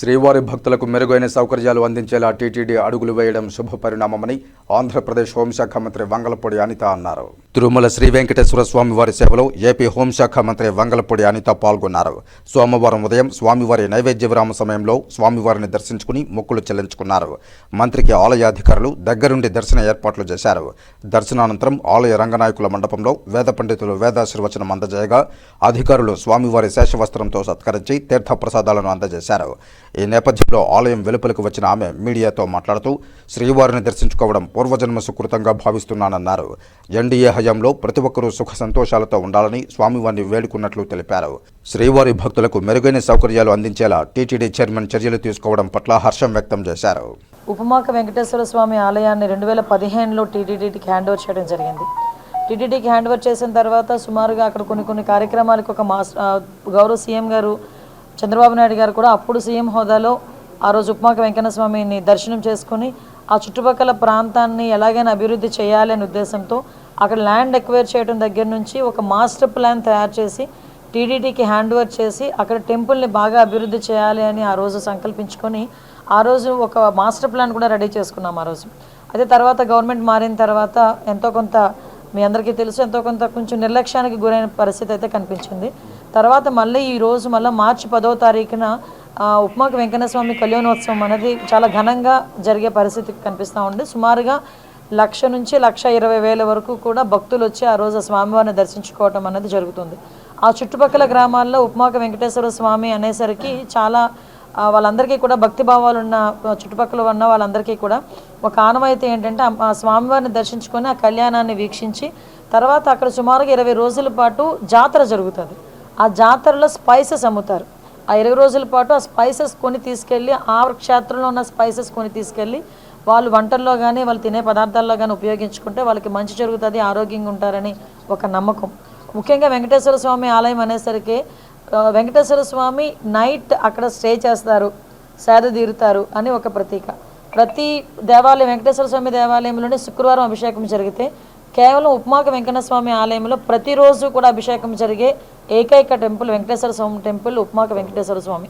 శ్రీవారి భక్తులకు మెరుగైన సౌకర్యాలు అందించేలా టీటీడీ అడుగులు వేయడం శుభ పరిణామమని ఆంధ్రప్రదేశ్ హోంశాఖ మంత్రి వంగలపూడి అనిత అన్నారు. తిరుమల శ్రీ వెంకటేశ్వర స్వామి వారి సేవలో ఏపీ హోంశాఖ మంత్రి వంగలపూడి అనిత పాల్గొన్నారు. సోమవారం ఉదయం స్వామివారి నైవేద్య విరామ సమయంలో స్వామివారిని దర్శించుకుని మొక్కులు చెల్లించుకున్నారు. మంత్రికి ఆలయ అధికారులు దగ్గరుండి దర్శన ఏర్పాట్లు చేశారు. దర్శనానంతరం ఆలయ రంగనాయకుల మండపంలో వేద పండితులు వేదాశీర్వచనం అందజేయగా అధికారులు స్వామివారి శేషవస్త్రంతో సత్కరించి తీర్థప్రసాదాలను అందజేశారు. ఈ నేపథ్యంలో ఆలయం వెలుపలకు వచ్చిన ఆమె మీడియాతో మాట్లాడుతూ శ్రీవారిని దర్శించుకోవడం పూర్వజన్మ సుకృతంగా భావిస్తున్నానన్నారు. ఎన్డీఏ హయాంలో ప్రతి ఒక్కరూ సుఖ సంతోషాలతో ఉండాలని స్వామివారిని వేడుకున్నట్లు తెలిపారు. శ్రీవారి భక్తులకు మెరుగైన సౌకర్యాలు అందించేలా టీటీడీ చైర్మన్ చర్యలు తీసుకోవడం పట్ల హర్షం వ్యక్తం చేశారు. ఉపమాక వెంకటేశ్వర స్వామి ఆలయాన్ని రెండు వేల పదిహేనులో టీటీడీకి హ్యాండ్ ఓవర్ చేయడం జరిగింది. టీటీడీకి హ్యాండ్ ఓవర్ చేసిన తర్వాత సుమారుగా అక్కడ కొన్ని కొన్ని కార్యక్రమాలకు ఒక మాస్ గౌరవ సీఎం గారు చంద్రబాబు నాయుడు గారు కూడా అప్పుడు సీఎం హోదాలో ఆ రోజు ఉప్మాక వెంకన్న స్వామిని దర్శనం చేసుకుని ఆ చుట్టుపక్కల ప్రాంతాన్ని ఎలాగైనా అభివృద్ధి చేయాలి అనే ఉద్దేశంతో అక్కడ ల్యాండ్ ఎక్వైర్ చేయడం దగ్గర నుంచి ఒక మాస్టర్ ప్లాన్ తయారు చేసి టీడీటీకి హ్యాండ్ ఓవర్ చేసి అక్కడ టెంపుల్ని బాగా అభివృద్ధి చేయాలి అని ఆ రోజు సంకల్పించుకొని ఆ రోజు ఒక మాస్టర్ ప్లాన్ కూడా రెడీ చేసుకున్నాం ఆ రోజు. అదే తర్వాత గవర్నమెంట్ మారిన తర్వాత ఎంతో కొంత మీ అందరికీ తెలుసు ఎంతో కొంత కొంచెం నిర్లక్ష్యానికి గురైన పరిస్థితి అయితే కనిపించింది. తర్వాత మళ్ళీ ఈ రోజు మళ్ళీ మార్చి పదో తారీఖున ఉప్మాకి ఉపమాక స్వామి కళ్యాణోత్సవం అనేది చాలా ఘనంగా జరిగే పరిస్థితి కనిపిస్తూ ఉంది. సుమారుగా లక్ష నుంచి లక్ష ఇరవై వేల వరకు కూడా భక్తులు వచ్చి ఆ రోజు ఆ స్వామివారిని దర్శించుకోవటం అనేది జరుగుతుంది. ఆ చుట్టుపక్కల గ్రామాల్లో ఉపమాక వెంకటేశ్వర స్వామి అనేసరికి చాలా వాళ్ళందరికీ కూడా భక్తి భావాలు ఉన్న చుట్టుపక్కల ఉన్న వాళ్ళందరికీ కూడా ఒక ఆనవాయితీ ఏంటంటే ఆ- ఆ స్వామివారిని దర్శించుకొని ఆ కళ్యాణాన్ని వీక్షించి తర్వాత అక్కడ సుమారుగా ఇరవై రోజుల పాటు జాతర జరుగుతుంది. ఆ జాతరలో స్పైసెస్ అమ్ముతారు. ఆ ఇరవై రోజుల పాటు ఆ స్పైసెస్ కొని తీసుకెళ్ళి ఆ క్షేత్రంలో ఉన్న స్పైసెస్ కొని తీసుకెళ్ళి వాళ్ళు వంటల్లో కానీ వాళ్ళు తినే పదార్థాల్లో కానీ ఉపయోగించుకుంటే వాళ్ళకి మంచి జరుగుతుంది ఆరోగ్యంగా ఉంటారని ఒక నమ్మకం. ముఖ్యంగా వెంకటేశ్వర స్వామి ఆలయం అనేసరికి వెంకటేశ్వర స్వామి నైట్ అక్కడ స్టే చేస్తారు సేద తీరుతారు అని ఒక ప్రతీక. ప్రతి దేవాలయం వెంకటేశ్వర స్వామి దేవాలయంలోనే శుక్రవారం అభిషేకం జరిగితే కేవలం ఉపమాక వెంకటస్వామి స్వామి ఆలయంలో ప్రతిరోజు కూడా అభిషేకం జరిగే ఏకైక టెంపుల్ వెంకటేశ్వర స్వామి టెంపుల్ ఉపమాక వెంకటేశ్వర స్వామి.